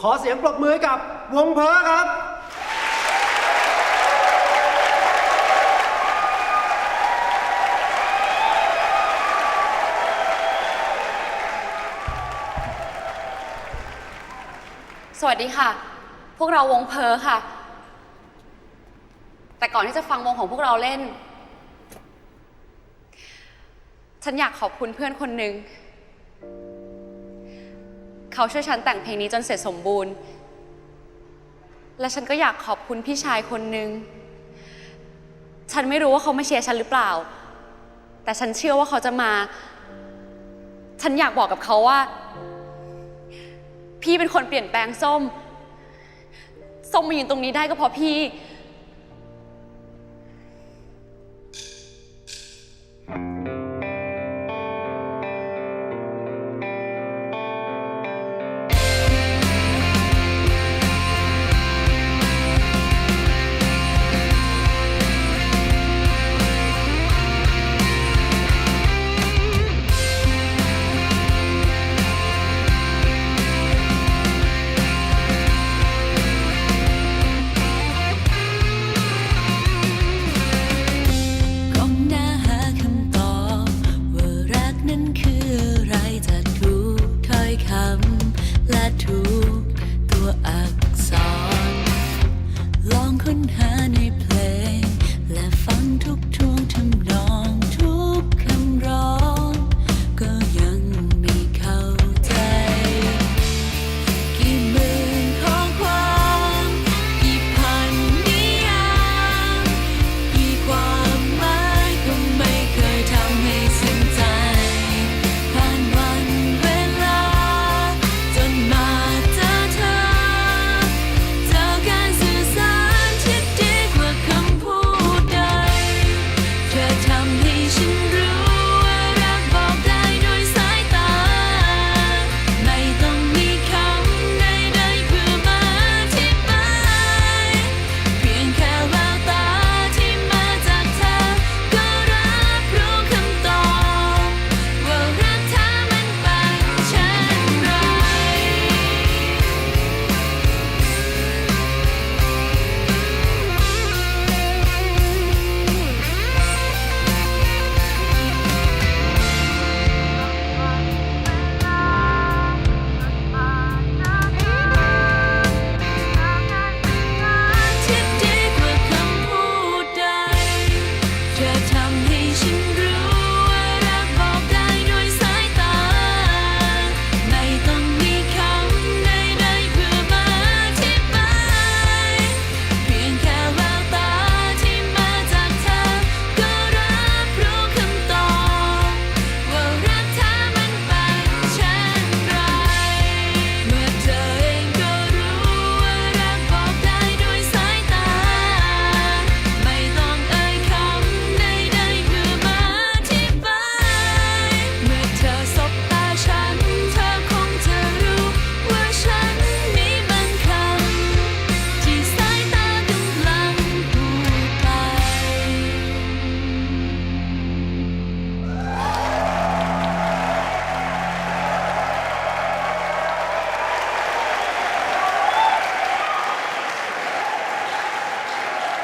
ขอเสียงปรบมือกับวงเพ้อครับ สวัสดีค่ะ พวกเราวงเพอค่ะ แต่ก่อนที่จะฟังวงของพวกเราเล่น ฉันอยากขอบคุณเพื่อนคนหนึ่ง เขาช่วยฉันแต่งเพลงนี้จนเสร็จสมบูรณ์ และฉันก็อยากขอบคุณพี่ชายคนหนึ่งฉันไม่รู้ว่าเขามาเชียร์ฉันหรือเปล่า แต่ฉันเชื่อว่าเขาจะมา ฉันอยากบอกกับเขาว่า พี่เป็นคนเปลี่ยนแปลงส้ม ส้มมายืนตรงนี้ได้ก็เพราะพี่ องค้นหาในเพลง และฟังทุกทวงทำนอง you.